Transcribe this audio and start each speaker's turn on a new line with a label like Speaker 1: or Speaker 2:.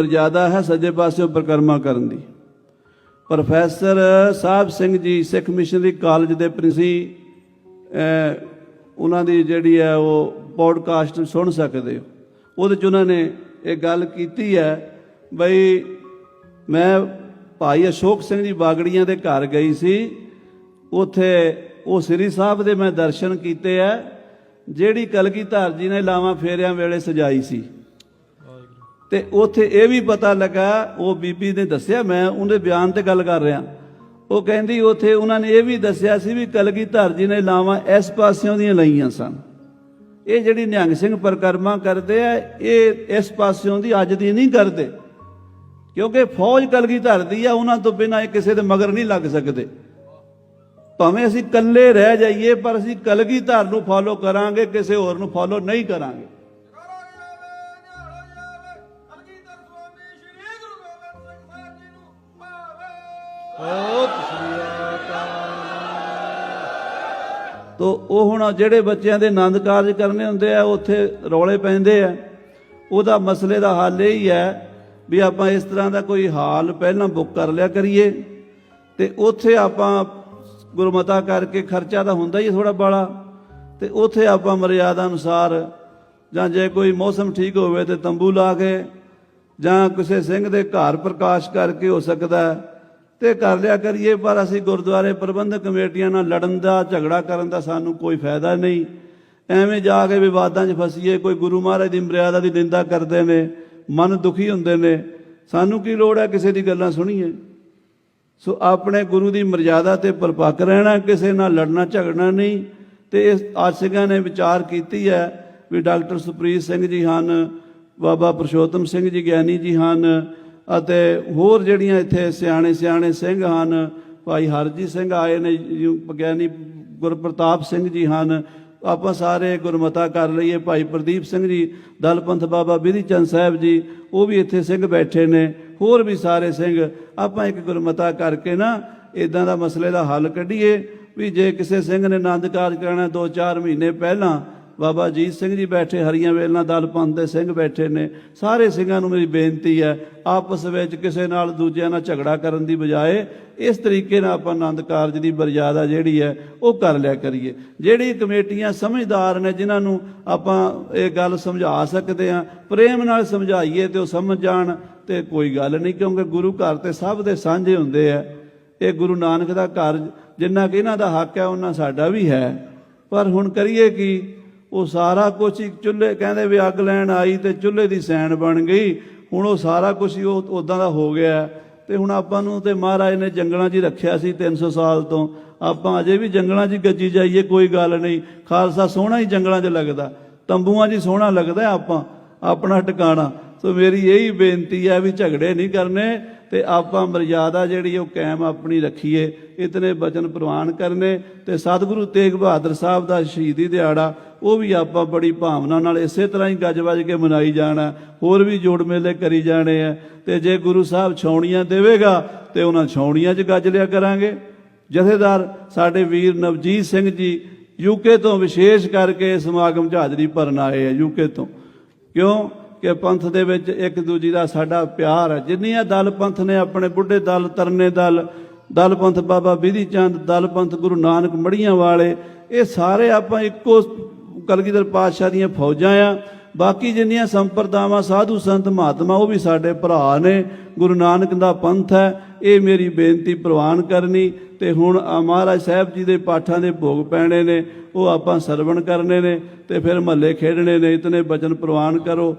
Speaker 1: ਮਰਜ਼ਾਦਾ ਹੈ ਸੱਜੇ ਪਾਸੇ ਪਰਿਕਰਮਾ ਕਰਨ ਦੀ। ਪ੍ਰੋਫੈਸਰ ਸਾਹਿਬ ਸਿੰਘ ਜੀ, ਸਿੱਖ ਮਿਸ਼ਨਰੀ ਕਾਲਜ ਦੇ ਪ੍ਰਿੰਸੀ ਉਹਨਾਂ ਦੀ ਜਿਹੜੀ ਹੈ ਉਹ ਪੋਡਕਾਸਟ ਸੁਣ ਸਕਦੇ ਹੋ। ਉਹਦੇ ਚ ਉਹਨਾਂ ਨੇ ਇਹ ਗੱਲ ਕੀਤੀ ਹੈ, ਬਈ ਮੈਂ ਭਾਈ ਅਸ਼ੋਕ ਸਿੰਘ ਜੀ ਬਾਗੜੀਆਂ ਦੇ ਘਰ ਗਈ ਸੀ। ਉਥੇ ਉਹ ਸ੍ਰੀ ਸਾਹਿਬ ਦੇ ਮੈਂ ਦਰਸ਼ਨ ਕੀਤੇ ਆ ਜਿਹੜੀ ਕਲਗੀਧਰ ਜੀ ਨੇ ਲਾਵਾਂ ਫੇਰਿਆਂ ਵੇਲੇ ਸਜਾਈ ਸੀ। ਤੇ ਉਥੇ ਇਹ ਵੀ ਪਤਾ ਲੱਗਾ, ਉਹ ਬੀਬੀ ਨੇ ਦੱਸਿਆ, ਮੈਂ ਉਹਦੇ ਬਿਆਨ ਤੇ ਗੱਲ ਕਰ ਰਿਹਾ। ਉਹ ਕਹਿੰਦੀ ਉਥੇ ਉਹਨਾਂ ਨੇ ਇਹ ਵੀ ਦੱਸਿਆ ਸੀ ਵੀ ਕਲਗੀਧਰ ਜੀ ਨੇ ਲਾਵਾਂ ਇਸ ਪਾਸਿਓਂ ਦੀਆਂ ਲਈਆਂ ਸਨ। ਇਹ ਜਿਹੜੀ ਨਿਹੰਗ ਸਿੰਘ ਪਰਿਕਰਮਾ ਕਰਦੇ ਆ, ਇਹ ਇਸ ਪਾਸਿਓਂ ਦੀ ਅੱਜ ਦੀ ਨਹੀਂ ਕਰਦੇ। ਕਿਉਂਕਿ ਫੌਜ ਕਲਗੀਧਰ ਦੀ ਆ, ਉਹਨਾਂ ਤੋਂ ਬਿਨਾਂ ਇਹ ਕਿਸੇ ਦੇ ਮਗਰ ਨਹੀਂ ਲੱਗ ਸਕਦੇ। ਭਾਵੇਂ ਅਸੀਂ ਇਕੱਲੇ ਰਹਿ ਜਾਈਏ, ਪਰ ਅਸੀਂ ਕਲਗੀਧਰ ਨੂੰ ਫਾਲੋ ਕਰਾਂਗੇ, ਕਿਸੇ ਹੋਰ ਨੂੰ ਫਾਲੋ ਨਹੀਂ ਕਰਾਂਗੇ। ਤੋ ਉਹ ਹੁਣ ਜਿਹੜੇ ਬੱਚਿਆਂ ਦੇ ਆਨੰਦ ਕਾਰਜ ਕਰਨੇ ਹੁੰਦੇ ਆ ਉੱਥੇ ਰੌਲੇ ਪੈਂਦੇ ਆ। ਉਹਦਾ ਮਸਲੇ ਦਾ ਹੱਲ ਇਹ ਹੀ ਹੈ ਵੀ ਆਪਾਂ ਇਸ ਤਰ੍ਹਾਂ ਦਾ ਕੋਈ ਹਾਲ ਪਹਿਲਾਂ ਬੁੱਕ ਕਰ ਲਿਆ ਕਰੀਏ ਤੇ ਉੱਥੇ ਆਪਾਂ ਗੁਰਮਤਾ ਕਰਕੇ ਖਰਚਾ ਤਾਂ ਹੁੰਦਾ ਹੀ ਥੋੜਾ ਬਾਲਾ ਤੇ ਉੱਥੇ ਆਪਾਂ ਮਰਿਆਦਾ ਅਨੁਸਾਰ ਜਾਂ ਜੇ ਕੋਈ ਮੌਸਮ ਠੀਕ ਹੋਵੇ ਤੇ ਤੰਬੂ ਲਾ ਕੇ ਜਾਂ ਕਿਸੇ ਸਿੰਘ ਦੇ ਘਰ ਪ੍ਰਕਾਸ਼ ਕਰਕੇ ਹੋ ਸਕਦਾ ਤੇ ਕਰ ਲਿਆ ਕਰੀਏ, ਪਰ ਅਸੀਂ ਗੁਰਦੁਆਰੇ ਪ੍ਰਬੰਧਕ ਕਮੇਟੀਆਂ ਨਾਲ ਲੜਨ ਦਾ, ਝਗੜਾ ਕਰਨ ਦਾ ਸਾਨੂੰ ਕੋਈ ਫਾਇਦਾ ਨਹੀਂ। ਐਵੇਂ ਜਾ ਕੇ ਵਿਵਾਦਾਂ 'ਚ ਫਸੀਏ, ਕੋਈ ਗੁਰੂ ਮਹਾਰਾਜ ਦੀ ਮਰਿਆਦਾ ਦੀ ਨਿੰਦਾ ਕਰਦੇ ਨੇ, ਮਨ ਦੁਖੀ ਹੁੰਦੇ ਨੇ। ਸਾਨੂੰ ਕੀ ਲੋੜ ਹੈ ਕਿਸੇ ਦੀ ਗੱਲਾਂ ਸੁਣੀਏ? ਸੋ ਆਪਣੇ ਗੁਰੂ ਦੀ ਮਰਿਆਦਾ ਤੇ ਪਰਪੱਕ ਰਹਿਣਾ, ਕਿਸੇ ਨਾਲ ਲੜਨਾ, ਝਗੜਨਾ ਨਹੀਂ। ਤੇ ਇਸ ਆਸਿਕਾਂ ਨੇ ਵਿਚਾਰ ਕੀਤੀ ਹੈ ਵੀ ਡਾਕਟਰ ਸੁਪ੍ਰੀਤ ਸਿੰਘ ਜੀ ਹਨ, ਬਾਬਾ ਪ੍ਰਸ਼ੋਤਮ ਸਿੰਘ ਜੀ ਗਿਆਨੀ ਜੀ ਹਨ ਅਤੇ ਹੋਰ ਜਿਹੜੀਆਂ ਇੱਥੇ ਸਿਆਣੇ ਸਿਆਣੇ ਸਿੰਘ ਹਨ, ਭਾਈ ਹਰਜੀਤ ਸਿੰਘ ਆਏ ਨੇ ਗਿਆਨੀ ਗੁਰਪ੍ਰਤਾਪ ਸਿੰਘ ਜੀ ਹਨ, ਆਪਾਂ ਸਾਰੇ ਗੁਰਮਤਾ ਕਰ ਲਈਏ, ਭਾਈ ਪ੍ਰਦੀਪ ਸਿੰਘ ਜੀ, ਦਲਪੰਥ ਬਾਬਾ ਬਿਧੀ ਚੰਦ ਸਾਹਿਬ ਜੀ, ਉਹ ਵੀ ਇੱਥੇ ਸਿੰਘ ਬੈਠੇ ਨੇ, ਹੋਰ ਵੀ ਸਾਰੇ ਸਿੰਘ, ਆਪਾਂ ਇੱਕ ਗੁਰਮਤਾ ਕਰਕੇ ਨਾ ਇਦਾਂ ਦਾ ਮਸਲੇ ਦਾ ਹੱਲ ਕੱਢੀਏ, ਵੀ ਜੇ ਕਿਸੇ ਸਿੰਘ ਨੇ ਆਨੰਦ ਕਾਰਜ ਕਰਨਾ 2-4 ਮਹੀਨੇ ਪਹਿਲਾਂ ਬਾਬਾ ਅਜੀਤ ਸਿੰਘ ਜੀ ਬੈਠੇ, ਹਰੀਆਂ ਵੇਲਾਂ ਦਲ ਪੰਥ ਦੇ ਸਿੰਘ ਬੈਠੇ ਨੇ। ਸਾਰੇ ਸਿੰਘਾਂ ਨੂੰ ਮੇਰੀ ਬੇਨਤੀ ਹੈ, ਆਪਸ ਵਿੱਚ ਕਿਸੇ ਨਾਲ ਦੂਜਿਆਂ ਨਾਲ ਝਗੜਾ ਕਰਨ ਦੀ ਬਜਾਏ ਇਸ ਤਰੀਕੇ ਨਾਲ ਆਪਾਂ ਆਨੰਦ ਕਾਰਜ ਦੀ ਬਰਜ਼ਾਦਾ ਜਿਹੜੀ ਹੈ, ਉਹ ਕਰ ਲਿਆ ਕਰੀਏ। ਜਿਹੜੀ ਕਮੇਟੀਆਂ ਸਮਝਦਾਰ ਨੇ, ਜਿਨ੍ਹਾਂ ਨੂੰ ਆਪਾਂ ਇਹ ਗੱਲ ਸਮਝਾ ਸਕਦੇ ਆ ਪ੍ਰੇਮ ਨਾਲ ਸਮਝਾਈਏ ਤੇ ਉਹ ਸਮਝ ਜਾਣ, ਤੇ ਕੋਈ ਗੱਲ ਨਹੀਂ, ਕਿਉਂਕਿ ਗੁਰੂ ਘਰ ਤੇ ਸਭ ਦੇ ਸਾਂਝੇ ਹੁੰਦੇ ਆ। ਇਹ ਗੁਰੂ ਨਾਨਕ ਦਾ ਘਰ, ਜਿੰਨਾ ਕਿ ਇਹਨਾਂ ਦਾ ਹੱਕ ਹੈ, ਉਹਨਾਂ ਸਾਡਾ ਵੀ ਹੈ। ਪਰ ਹੁਣ ਕਰੀਏ ਕੀ? ਉਹ ਸਾਰਾ ਕੁਝ ਹੀ ਚੁੱਲ੍ਹੇ, ਕਹਿੰਦੇ ਵੀ ਅੱਗ ਲੈਣ ਆਈ ਤੇ ਚੁੱਲ੍ਹੇ ਦੀ ਸੈਣ ਬਣ ਗਈ। ਹੁਣ ਉਹ ਸਾਰਾ ਕੁਝ ਹੀ ਉਹ ਉਦਾਂ ਦਾ ਹੋ ਗਿਆ ਤੇ ਹੁਣ ਆਪਾਂ ਨੂੰ ਤੇ ਮਹਾਰਾਜ ਨੇ ਜੰਗਲਾਂ 'ਚ ਹੀ ਰੱਖਿਆ ਸੀ 300 ਸਾਲ ਤੋਂ। ਆਪਾਂ ਅਜੇ ਵੀ ਜੰਗਲਾਂ 'ਚ ਗੱਜੀ ਜਾਈਏ, ਕੋਈ ਗੱਲ ਨਹੀਂ। ਖਾਲਸਾ ਸੋਹਣਾ ਹੀ ਜੰਗਲਾਂ 'ਚ ਲੱਗਦਾ। ਤੰਬੂਆਂ 'ਚ ਹੀ ਸੋਹਣਾ ਲੱਗਦਾ ਆਪਾਂ, ਆਪਣਾ ਟਿਕਾਣਾ। ਸੋ ਮੇਰੀ ਇਹੀ ਬੇਨਤੀ ਹੈ ਵੀ ਝਗੜੇ ਨਹੀਂ ਕਰਨੇ। ਤੇ ਆਪਾਂ ਮਰਜ਼ਾਦਾ ਜਿਹੜੀ ਉਹ ਕਾਇਮ ਆਪਣੀ ਰੱਖੀਏ, ਇਤਨੇ ਬਚਨ ਪ੍ਰਵਾਨ ਕਰਨੇ ਤੇ ਸਤਿਗੁਰੂ ਤੇਗ ਬਹਾਦਰ ਸਾਹਿਬ ਦਾ ਸ਼ਹੀਦੀ ਦਿਹਾੜਾ, ਉਹ ਵੀ ਆਪਾਂ ਬੜੀ ਭਾਵਨਾ ਨਾਲ ਇਸੇ ਤਰ੍ਹਾਂ ਹੀ ਗੱਜ ਵੱਜ ਕੇ ਮਨਾਈ ਜਾਣਾ, ਹੋਰ ਵੀ ਜੋੜ ਮੇਲੇ ਕਰੀ ਜਾਣੇ ਆ। ਤੇ ਜੇ ਗੁਰੂ ਸਾਹਿਬ ਛਾਉਣੀਆਂ ਦੇਵੇਗਾ, ਤੇ ਉਹਨਾਂ ਛਾਉਣੀਆਂ 'ਚ ਗੱਜ ਲਿਆ ਕਰਾਂਗੇ। ਜਥੇਦਾਰ, ਸਾਡੇ ਵੀਰ ਨਵਜੀਤ ਸਿੰਘ ਜੀ ਯੂਕੇ ਤੋਂ ਵਿਸ਼ੇਸ਼ ਕਰਕੇ ਸਮਾਗਮ 'ਚ ਹਾਜ਼ਰੀ ਭਰਨ ਆਏ ਆ ਯੂਕੇ ਤੋਂ। ਕਿਉਂ? ਕਿ ਪੰਥ ਦੇ ਵਿੱਚ ਇੱਕ ਦੂਜੀ ਦਾ ਸਾਡਾ ਪਿਆਰ ਹੈ। ਜਿੰਨੀਆਂ ਦਲ ਪੰਥ ਨੇ ਆਪਣੇ ਬੁੱਢੇ ਦਲ, ਤਰਨੇ ਦਲ ਦਲ ਪੰਥ ਬਾਬਾ ਬਿਧੀ ਚੰਦ, ਦਲ ਪੰਥ ਗੁਰੂ ਨਾਨਕ ਮੜੀਆਂ ਵਾਲੇ, ਇਹ ਸਾਰੇ ਆਪਾਂ ਇੱਕੋ ਕਲਗੀਧਰ ਪਾਤਸ਼ਾਹ ਦੀਆਂ ਫੌਜਾਂ ਆ। ਬਾਕੀ ਜਿੰਨੀਆਂ ਸੰਪਰਦਾਵਾਂ ਸਾਧੂ ਸੰਤ ਮਹਾਤਮਾ, ਉਹ ਵੀ ਸਾਡੇ ਭਰਾ ਨੇ। ਗੁਰੂ ਨਾਨਕ ਦਾ ਪੰਥ ਹੈ। ਇਹ ਮੇਰੀ ਬੇਨਤੀ ਪ੍ਰਵਾਨ ਕਰਨੀ। ਤੇ ਹੁਣ ਮਹਾਰਾਜ ਸਾਹਿਬ ਜੀ ਦੇ ਪਾਠਾਂ ਦੇ ਭੋਗ ਪੈਣੇ ਨੇ, ਉਹ ਆਪਾਂ ਸਰਵਣ ਕਰਨੇ ਨੇ ਤੇ ਫਿਰ ਮਹੱਲੇ ਖੇਡਣੇ ਨੇ। ਇਤਨੇ ਬਚਨ ਪ੍ਰਵਾਨ ਕਰੋ।